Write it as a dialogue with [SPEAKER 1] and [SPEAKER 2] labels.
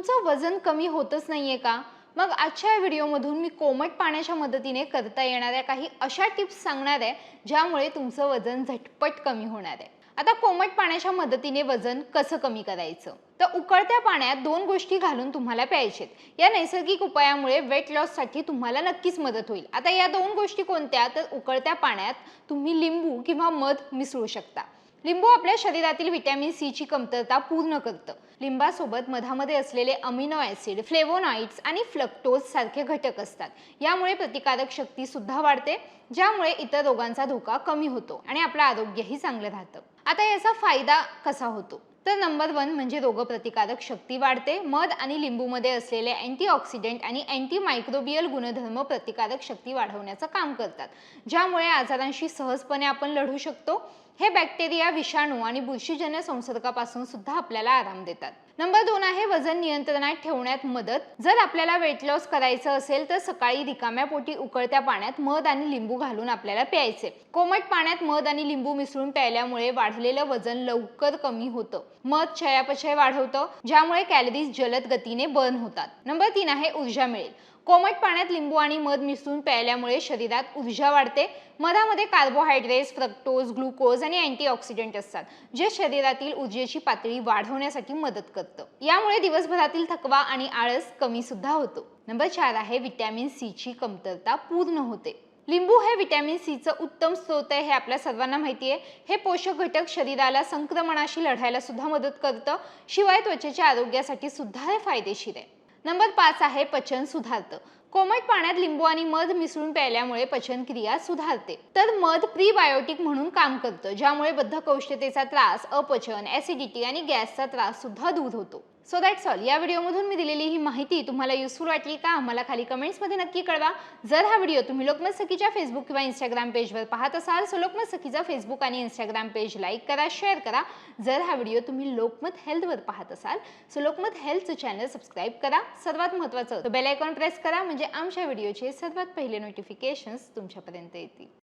[SPEAKER 1] तुमचं वजन कमी होतच नाहीये का? मग आजच्या या व्हिडिओमधून मी कोमट पाण्याच्या मदतीने करता येणाऱ्या काही अशा टिप्स सांगणार आहे ज्यामुळे तुमचं वजन झटपट कमी होणार आहे. आता कोमट पाण्याच्या मदतीने वजन कसं कमी करायचं? तर उकळत्या पाण्यात दोन गोष्टी घालून तुम्हाला प्यायचेत. या नैसर्गिक उपायामुळे वेट लॉससाठी तुम्हाला नक्कीच मदत होईल. आता या दोन गोष्टी कोणत्या? तर उकळत्या पाण्यात तुम्ही लिंबू किंवा मध मिसळू शकता. लिंबू आपल्या शरीरातील व्हिटॅमिन सीची कमतरता पूर्ण करतं. लिंबासोबत मधामध्ये असलेले अमिनो ॲसिड फ्लेवोनाइड्स आणि फ्लक्टोज सारखे घटक असतात. यामुळे प्रतिकारक शक्ती सुद्धा वाढते ज्यामुळे इतर रोगांचा धोका कमी होतो आणि आपलं आरोग्यही चांगलं राहतं. आता याचा फायदा कसा होतो? तर नंबर वन म्हणजे रोगप्रतिकारक शक्ती वाढते. मध आणि लिंबूमध्ये असलेले अँटीऑक्सिडेंट आणि अँटी मायक्रोबियल गुणधर्म प्रतिकारक शक्ती वाढवण्याचं काम करतात. ज्यामुळे आजारांशी सहजपणे आपण लढू शकतो. हे बॅक्टेरिया विषाणू आणि बुरशीजन्य संसर्गापासून सुद्धा आपल्याला आराम देतात. नंबर दोन आहे वजन नियंत्रणात ठेवण्यात मदत. जर आपल्याला वेट लॉस करायचं असेल तर सकाळी रिकाम्या पोटी उकळत्या पाण्यात मध आणि लिंबू घालून आपल्याला प्यायचे. कोमट पाण्यात मध आणि लिंबू मिसळून प्यायल्यामुळे वाढलेलं वजन लवकर कमी होतं. मध चयापचय वाढवतं ज्यामुळे कॅलरीज जलद गतीने बर्न होतात. नंबर तीन आहे ऊर्जा मिळेल. कोमट पाण्यात लिंबू आणि मध मिसळून प्यायल्यामुळे शरीरात ऊर्जा वाढते. मधामध्ये कार्बोहायड्रेट्स फ्रक्टोज ग्लुकोज आणि अँटीऑक्सिडंट असतात जे शरीरातील ऊर्जेची पातळी वाढवण्यासाठी मदत करतं. यामुळे दिवसभरातील थकवा आणि आळस कमी सुद्धा होतो. नंबर चार आहे व्हिटॅमिन सीची कमतरता पूर्ण होते. लिंबू हे व्हिटॅमिन सीचं उत्तम स्रोत आहे हे आपल्या सर्वांना माहिती आहे. हे पोषक घटक शरीराला संक्रमणाशी लढायला सुद्धा मदत करतं. शिवाय त्वचेच्या आरोग्यासाठी सुद्धा हे फायदेशीर आहे. नंबर पाच आहे पचन सुधारतं. कोमट पाण्यात लिंबू आणि मध मिसळून प्यायल्यामुळे पचनक्रिया सुधारते. तर मध प्रीबायोटिक म्हणून काम करतं ज्यामुळे बद्धकौष्ठतेचा त्रास अपचन ऍसिडिटी आणि गॅसचा त्रास सुद्धा दूर होतो. सो दॅट्स ऑल या व्हिडिओमधून मी दिलेली ही माहिती तुम्हाला युजफुल वाटली का? आम्हाला खाली कमेंट्समध्ये नक्की कळवा. जर हा व्हिडिओ तुम्ही लोकमत सखीच्या फेसबुक किंवा इंस्टाग्राम पेजवर पाहत असाल सो लोकमत सखीचा फेसबुक आणि इंस्टाग्राम पेज लाईक करा शेअर करा. जर हा व्हिडिओ तुम्ही लोकमत हेल्थवर पाहत असाल सो लोकमत हेल्थचं चॅनल सबस्क्राईब करा. सर्वात महत्त्वाचं बेल आयकॉन प्रेस करा म्हणजे म्हणजे आमच्या व्हिडिओचे सर्वात पहिले नोटिफिकेशन्स तुमच्यापर्यंत येतील.